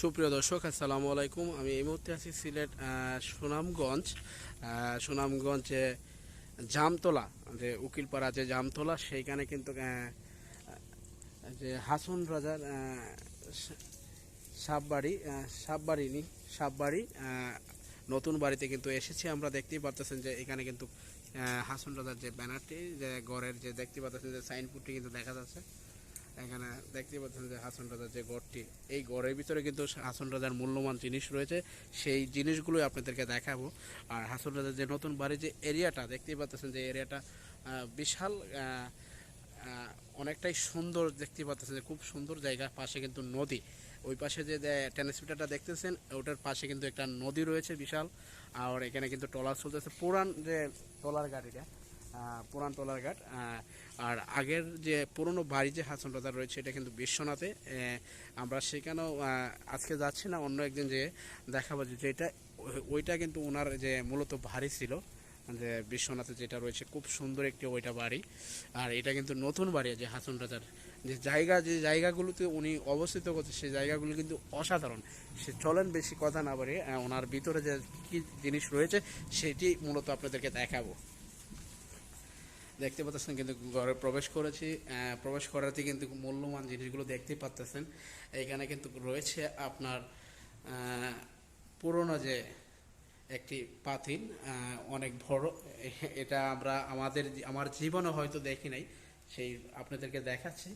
সুপ্রিয় দর্শক, আসসালামু আলাইকুম। আমি এই মুহূর্তে আছি সিলেট সুনামগঞ্জ। সুনামগঞ্জে জামতলা, যে উকিলপাড়া যে জামতলা, সেইখানে কিন্তু যে হাসন রাজার সাববাড়ি সাববাড়ি নি সাববাড়ি নতুন বাড়িতে কিন্তু এসেছি। আমরা দেখতেই পারতেছেন যে এখানে কিন্তু হাসন রাজার যে ব্যানারটি, যে গড়ের যে দেখতে পাচ্ছেন যে সাইনবোর্ডটি কিন্তু দেখা যাচ্ছে। এখানে দেখতে পাচ্ছেন যে হাসন রাজার যে গড়টি এই গড়ের ভিতরে কিন্তু হাসন রাজার মূল্যবান জিনিস রয়েছে। সেই জিনিসগুলোই আপনাদেরকে দেখাবো। আর হাসন রাজার যে নতুন বাড়ির যে এরিয়াটা, দেখতেই পাচ্ছেন যে এরিয়াটা বিশাল অনেকটাই সুন্দর দেখতে পাচ্ছেন যে খুব সুন্দর জায়গা। পাশে কিন্তু নদী। ওই পাশে যে টেনিসপিটারটা দেখতেছেন, ওটার পাশে কিন্তু একটা নদী রয়েছে বিশাল। আর এখানে কিন্তু ট্রলার চলতেছে। পুরান যে টলার গাড়িটা পুরান ট্রলার ঘাট আর আগের যে পুরনো বাড়ি যে হাসন রাজার রয়েছে এটা কিন্তু বিশ্বনাথে। আমরা সেখানেও আজকে যাচ্ছি না অন্য একদিন যে দেখাবো যে ওই- ওইটা কিন্তু ওনার যে মূলত বাড়ি ছিল যে বিশ্বনাথে যেটা রয়েছে খুব সুন্দর একটি ওইটা বাড়ি। আর এটা কিন্তু নতুন বাড়ি যে হাসন রাজার যে জায়গা যে জায়গাগুলোতে উনি অবস্থিত করছে সেই জায়গাগুলো কিন্তু অসাধারণ। সে চলেন বেশি কথা না আহ, ওনার ভিতরে যে কী জিনিস রয়েছে সেটি মূলত আপনাদেরকে দেখাবো। দেখতে পাচ্ছেন কিন্তু ঘরে প্রবেশ করেছি প্রবেশ করাতে কিন্তু মূল্যবান জিনিসগুলো দেখতে পাচ্তেছেন। এখানে কিন্তু রয়েছে আপনার পুরনো যে একটি পাতিল অনেক বড়। এটা আমরা আমাদের আমার জীবনে হয়তো দেখি নাই সেই আপনাদেরকে দেখাচ্ছি।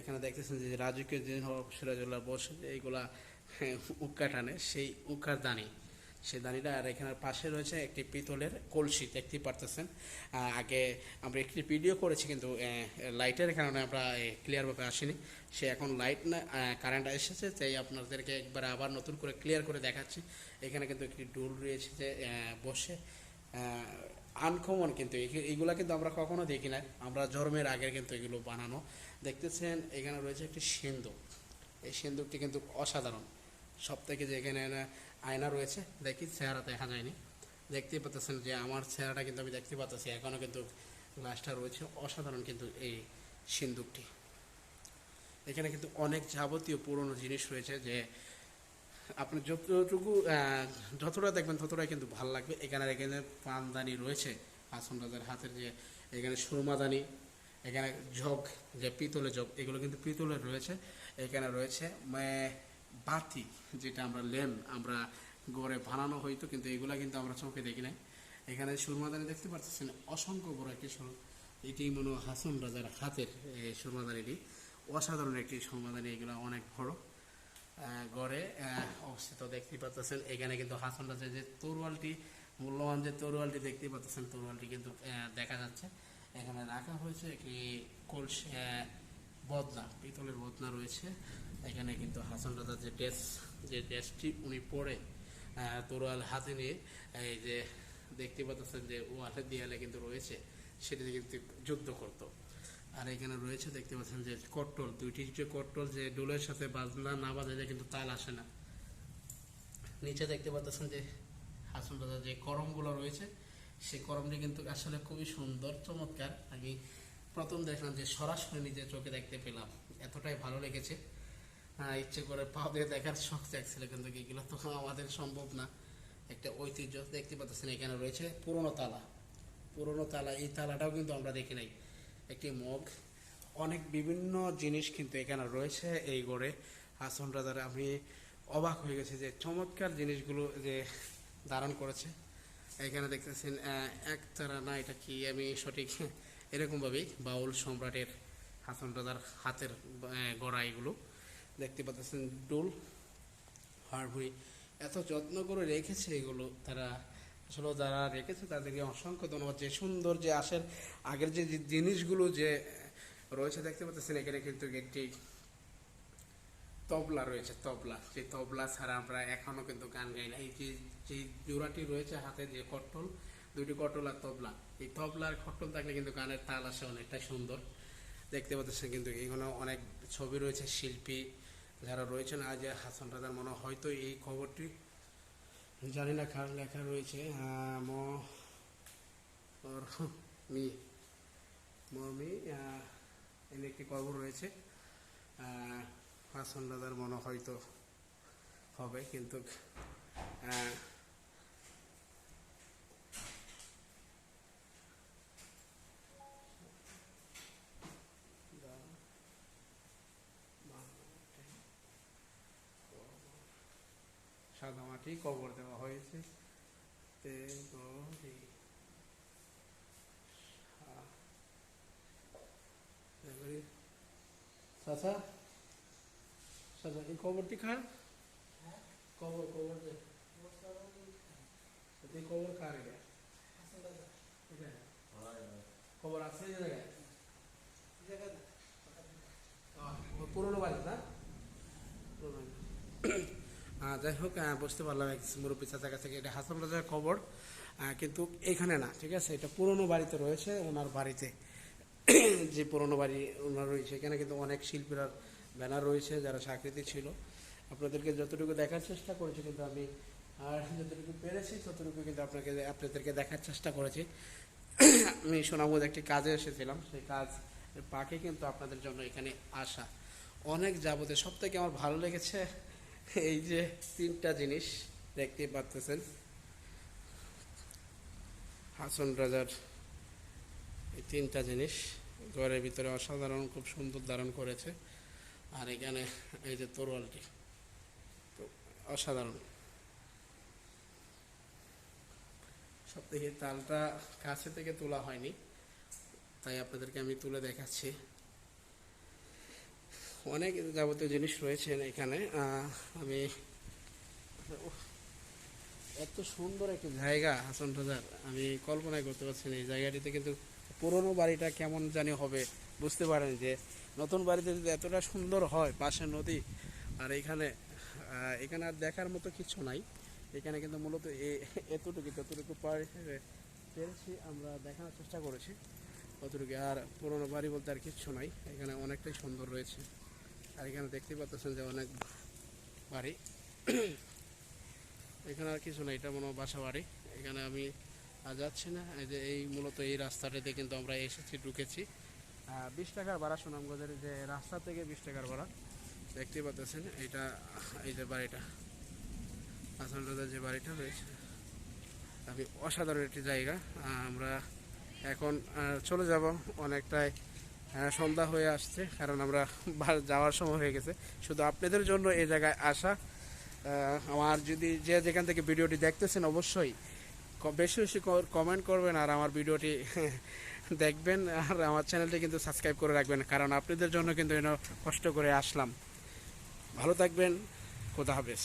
এখানে দেখতেছেন যে রাজকীয় যে সিরাজুল্লাহ বসে এইগুলা হ্যাঁ, উক্কা টানে সেই উক্কার দানি। সেই দানিটা আর এখানের পাশে রয়েছে একটি পিতলের কলসি, দেখতেই পারতেছেন। আগে আমরা একটি ভিডিও করেছি কিন্তু লাইটের কারণে আমরা ক্লিয়ারভাবে আসিনি। সে এখন লাইট না কারেন্ট এসেছে, তাই আপনাদেরকে একবার আবার নতুন করে ক্লিয়ার করে দেখাচ্ছি। এখানে কিন্তু একটি ডুল রয়েছে যে বসে আনকমন কিন্তু এই- এইগুলা কিন্তু আমরা কখনো দেখি না। আমরা জন্মের আগের কিন্তু এগুলো বানানো। দেখতেছেন, এখানে রয়েছে একটি সিন্দুক। এই সিন্দুকটি কিন্তু অসাধারণ। সব থেকে যে এখানে না আয়না রয়েছে। দেখি চেহারা দেখা যায়নি। দেখতেই পাচ্ছেন যে আমার চেহারাটা কিন্তু আমি দেখতে পাচ্ছি এখনও কিন্তু গ্লাসটা রয়েছে। অসাধারণ কিন্তু এই সিন্দুকটি। এখানে কিন্তু অনেক যাবতীয় পুরনো জিনিস রয়েছে যে আপনি যতটুকু যতটা দেখবেন ততটাই কিন্তু ভালো লাগবে। এখানে এখানে পানদানি রয়েছে। হাসন রাজার হাতের যে এখানে সুরমাদানি, এখানে জগ, যে পিতলের জগ, এগুলো কিন্তু পিতলের রয়েছে। এখানে রয়েছে বাতি, যেটা আমরা ল্যাম্প আমরা গড়ে বানানো হইতো, কিন্তু এগুলা কিন্তু আমরা চোখে দেখি নাই। এখানে সুরমাদানি দেখতে পাচ্ছেন অসংখ্য বড় একটি এটি মনে হাসন রাজার হাতের সুরমাদানিটি। অসাধারণ একটি সুরমাদানি, এগুলো অনেক বড়। গড়ে অবস্থিত দেখতে পাচ্ছেন এখানে কিন্তু হাসন রাজার যে তরোয়ালটি, মূল্যবান যে তরোয়ালটি দেখতে পাচ্ছেন তরোয়ালটি কিন্তু দেখা যাচ্ছে। এখানে রাখা হয়েছে একটি কলসি বদনা, পিতলের বদনা রয়েছে। এখানে কিন্তু হাসান রাজার যে ড্রেস যে ড্রেসটি উনি পরে তরোয়াল হাতে নিয়ে এই যে দেখতে পাচ্ছেন যে ওয়ালে দেয়ালে কিন্তু রয়েছে, সেটিতে কিন্তু যুদ্ধ করতো। আর এখানে রয়েছে, দেখতে পাচ্ছেন যে কট্টল দুইটি যে কট্টল যে ডোলের সাথে বাজনা না বাজালে কিন্তু তাল আসে না। নিচে দেখতে পাচ্ছেন যে হাসান রাজার যে করমগুলো রয়েছে, সেই করমটি কিন্তু আসলে খুবই সুন্দর, চমৎকার। আমি প্রথম দেখলাম যে সরাসরি নিজের চোখে দেখতে পেলাম, এতটাই ভালো লেগেছে। ইচ্ছে করে পা দিয়ে দেখার শখ জাগছিল কিন্তু এগুলো তো আমাদের সম্ভব না। একটা ঐতিহ্য দেখতে পাচ্ছেন এখানে রয়েছে পুরনো তালা। পুরনো তালা এই তালাটাও কিন্তু আমরা দেখি নাই। একটি মগ অনেক বিভিন্ন জিনিস কিন্তু এখানে রয়েছে এই গড়ে। হাসন রাজার আমি অবাক হয়ে গেছি যে চমৎকার জিনিসগুলো যে ধারণ করেছে। এখানে দেখতেছেন আহ, একতারা না এটা কি আমি সঠিক এরকমভাবেই বাউল সম্রাটের হাসন রাজার হাতের গড়া এগুলো। দেখতে পাচ্ছেন ডোল, হাড়ভুড়ি। এত যত্ন করে রেখেছে এগুলো তারা। আসলে যারা রেখেছে তাদেরকে অসংখ্য ধন্যবাদ। যে সুন্দর যে আসের আগের যে জিনিসগুলো যে রয়েছে, দেখতে পাচ্ছেন এখানে কিন্তু একটি তবলা রয়েছে, তবলা। সেই তবলা ছাড়া আমরা এখনও কিন্তু গান গাই না। এই যে যে জোড়াটি রয়েছে হাতে, যে কট্টল দুটি কট্টল আর তবলা। এই তবলা আর কট্টল থাকলে কিন্তু গানের তাল আসে অনেকটা সুন্দর। দেখতে পাচ্ছেন কিন্তু এখানে অনেক ছবি রয়েছে, শিল্পী যারা রয়েছেন আজ হাসান রাজার মনে হয় হয়তো এই খবরটি জানি না কার লেখা রয়েছে। মি ম আহ, একটি খবর রয়েছে। হাসান রাজার মনে হয়তো হবে কিন্তু সাদা মাটি কবর দেওয়া হয়েছে। চাচা চাচা এই কবরটি খান কবর কবর এই কবর কার এটা? কবর আছে জায়গায়? পুরনো বাড়ি না? যাই হোক বুঝতে পারলাম এক মুরব্বী চাচার কাছে এটা হাসান রাজার আহ, কিন্তু এখানে না ঠিক আছে? এটা পুরনো বাড়িতে রয়েছে ওনার বাড়িতে। যে পুরনো বাড়ি ওনার রয়েছে এখানে কিন্তু অনেক শিল্পীরা ব্যানার রয়েছে যারা চাকরিতে ছিল। আপনাদেরকে যতটুকু দেখার চেষ্টা করেছি কিন্তু আমি আর যতটুকু পেরেছি ততটুকু কিন্তু আপনাকে আপনাদেরকে দেখার চেষ্টা করেছি। আমি সোনামুদ একটি কাজে এসেছিলাম সেই কাজ পাকে কিন্তু আপনাদের জন্য এখানে আসা। অনেক যাবতীয় সব থেকে আমার ভালো লেগেছে এই যে তিনটা জিনিস দেখতে পাচ্ছেন। হাসন রাজার এই তিনটা জিনিস ঘরের ভিতরে অসাধারণ, খুব সুন্দর ধারণ করেছে। আর এখানে এই যে তরোয়ালটি, তো অসাধারণ। সব থেকে তালটা কাছে থেকে তোলা হয়নি, তাই আপনাদেরকে আমি তুলে দেখাচ্ছি। অনেক যাবতীয় জিনিস রয়েছে এখানে। আমি এত সুন্দর একটি জায়গা, হাসন রাজার আমি কল্পনাই করতে পারছি না এই জায়গাটিতে, কিন্তু পুরনো বাড়িটা কেমন জানি হবে বুঝতে পারেন যে, নতুন বাড়িতে যদি এতটা সুন্দর হয় পাশে নদী, আর এখানে এখানে আর দেখার মতো কিছু নাই। এখানে কিন্তু মূলত এতটুকু, যতটুকু পারি পেরেছি, আমরা দেখানোর চেষ্টা করেছি। অতটুকু আর পুরনো বাড়ি বলতে আর কিচ্ছু নাই। এখানে অনেকটাই সুন্দর রয়েছে। আর এখানে দেখতে পাচ্ছেন যে অনেক বাড়ি। এখানে আর কিছু নাই, এটা মনে হয় বাসা বাড়ি। এখানে আমি আর যাচ্ছি না, এই যে এই মূলত এই রাস্তাটাতে কিন্তু আমরা এসেছি, ঢুকেছি। বিশ টাকার ভাড়া সুনামগঞ্জের যে রাস্তা থেকে বিশ টাকার ভাড়া দেখতে পাচ্ছেন এটা, এই যে বাড়িটা। আসাম রোডের যে বাড়িটা রয়েছে, আমি অসাধারণ একটি জায়গা। আমরা এখন চলে যাব অনেকটাই সন্ধ্যা হয়ে আসছে, কারণ আমরা যাওয়ার সময় হয়ে গেছে। শুধু আপনাদের জন্য এই জায়গায় আসা। আমার যদি যে যেখান থেকে ভিডিওটি দেখতেছেন, অবশ্যই বেশি বেশি কমেন্ট করবেন আর আমার ভিডিওটি দেখবেন। আর আমার চ্যানেলটি কিন্তু সাবস্ক্রাইব করে রাখবেন, কারণ আপনাদের জন্য কিন্তু এনে কষ্ট করে আসলাম। ভালো থাকবেন, খোদা হাফেজ।